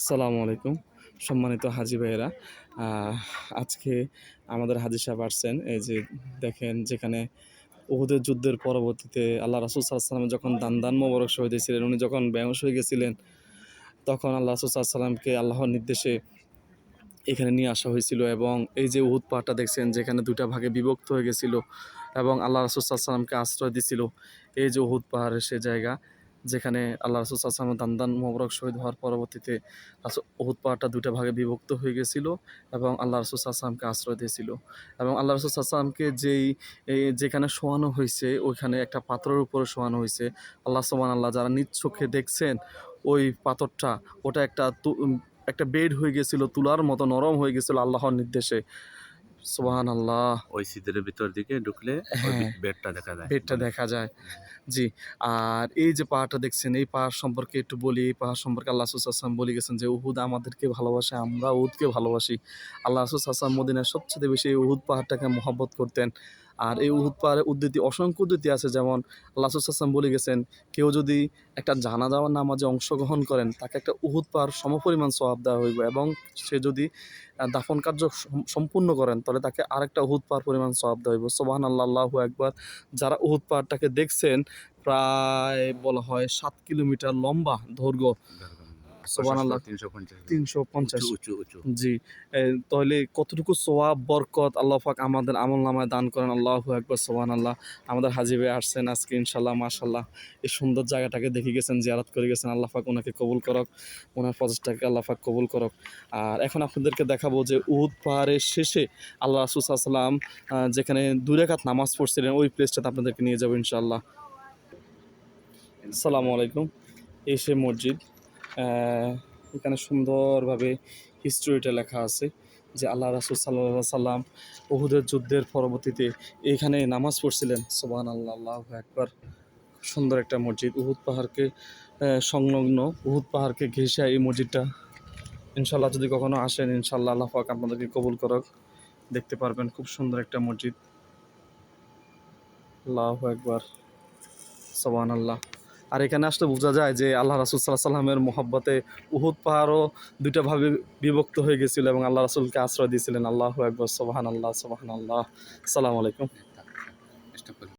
আসসালামু আলাইকুম, সম্মানিত হাজি ভাইয়েরা। আজকে আমাদের হাজি সাহেব আসছেন, এই যে দেখেন যেখানে উহুদের যুদ্ধের পরবর্তীতে আল্লাহ রাসুল সাল্লাম যখন দান দান মোবারক শহীদ হয়েছিলেন, উনি যখন বেহস হয়ে গেছিলেন, তখন আল্লাহ রাসুল সাল্লামকে আল্লাহর নির্দেশে এখানে নিয়ে আসা হয়েছিল এবং এই যে উহুদ পাহাড়টা দেখছেন, যেখানে দুটা ভাগে বিভক্ত হয়ে গেছিল এবং আল্লাহ রাসুল সাল্লামকে আশ্রয় দিছিল, এই যে উহুদ পাহাড়ের সে জায়গা। যেখানে আল্লাহ রাসুল সাল্লাম দান দান মোবারক শহীদ হওয়ার পরবর্তীতে উহুদ পাহাড়টা দুটা ভাগে বিভক্ত হয়ে গেছিল এবং আল্লাহ রসুল সাল্লামকে আশ্রয় দিয়েছিল। এবং আল্লাহ রসুল সাল্লামকে যেই যেখানে শোয়ানো হয়েছে, ওইখানে একটা পাথরের উপরে শোয়ানো হয়েছে। আল্লাহ সোমান আল্লাহ যারা নিজ চোখে দেখছেন, ওই পাথরটা, ওটা একটা একটা বেড হয়ে গেছিল, তুলার মতো নরম হয়ে গেছিল আল্লাহর নির্দেশে। সোহান আল্লাহ ওই শীতের ভিতর দিকে ঢুকলে হ্যাঁ। বেডটা দেখা যায়। বেডটা দেখা যায়। জি আর এই যে পাহাড়টা দেখছেন এই পাহাড় সম্পর্কে একটু বলি। এই পাহাড় সম্পর্কে আল্লাহ আসলাম বলে গেছেন যে উহুদ আমাদেরকে ভালোবাসে আমরা উহুদকে ভালোবাসি। আল্লাহ আসলাম মদিনার সবচেয়ে বেশি উহুদ পাহাড়টাকে মহব্বত করতেন। আর এই উহুদ পাহাড়ের উদ্ধৃতি অসংখ্য উদ্ধৃতি আছে। যেমন আল্লাহ আসলাম বলে গেছেন কেউ যদি একটা জানা যাওয়ার নামাজে অংশগ্রহণ করেন তাকে একটা উহুদ পাহাড় সমপরিমাণ সওয়াব দেওয়া হইব এবং সে যদি দাফন কার্য সম্পূর্ণ করেন তাহলে তাকে আরেকটা উহুদ পাহাড় পরিমাণ সওয়াব দেওয়া হইব। সোবাহান আল্লাহ একবার যারা উহুদ পাহাড়টাকে দেখছেন প্রায় বলা হয় সাত কিলোমিটার লম্বা দৈর্ঘ্য। তিনশো পঞ্চাশ তিনশো জি। তাহলে কতটুকু সোয়াব বরকত আল্লাহ পাক আমাদের আমল নামায় দান করেন? আল্লাহ একবার সোহান আল্লাহ আমাদের হাজি ভাই আসছেন আজকে ইনশাল্লাহ মাশাল্লাহ এই সুন্দর জায়গাটাকে দেখে গেছেন জিয়ারত করে গেছেন। আল্লাহ পাক ওনাকে কবুল করক ওনার প্রচেষ্টাকে আল্লাহ পাক কবুল করক। আর এখন আপনাদেরকে দেখাবো যে উহুদ পাহাড়ের শেষে আল্লাহ রাসুসাল্লাম যেখানে দুই রেখাত নামাজ পড়ছিলেন ওই প্লেসটাতে আপনাদেরকে নিয়ে যাব ইনশাল্লাহ আসসালামু আলাইকুম। এসে মসজিদ। এখানে সুন্দরভাবে হিস্টোরিটা লেখা আছে যে আল্লাহ রাসুল সাল্লাহ সাল্লাম উহুদের যুদ্ধের পরবর্তীতে এখানে নামাজ পড়ছিলেন। সোবান আল্লাহ আল্লাহ একবার সুন্দর একটা মসজিদ। উহুদ পাহাড়কে সংলগ্ন উহুদ পাহাড়কে ঘেঁষে এই মসজিদটা ইনশাল্লাহ যদি কখনো আসেন ইনশাল্লাহ আল্লাহ পাক আপনাদেরকে কবুল করক। দেখতে পারবেন খুব সুন্দর একটা মসজিদ। আল্লাহ একবার সোবান আল্লাহ আর এখানে আসলে বোঝা যায় যে আল্লাহ রাসুল সাল্লাহ সাল্লামের মোহাব্বতে উহুদ পাহাড়ও দুইটা ভাবে বিভক্ত হয়ে গেছিল এবং আল্লাহ রাসুলকে আশ্রয় দিয়েছিলেন। আল্লাহ একবার সোহান আল্লাহ সোহান আল্লাহ সালাম আলাইকুম।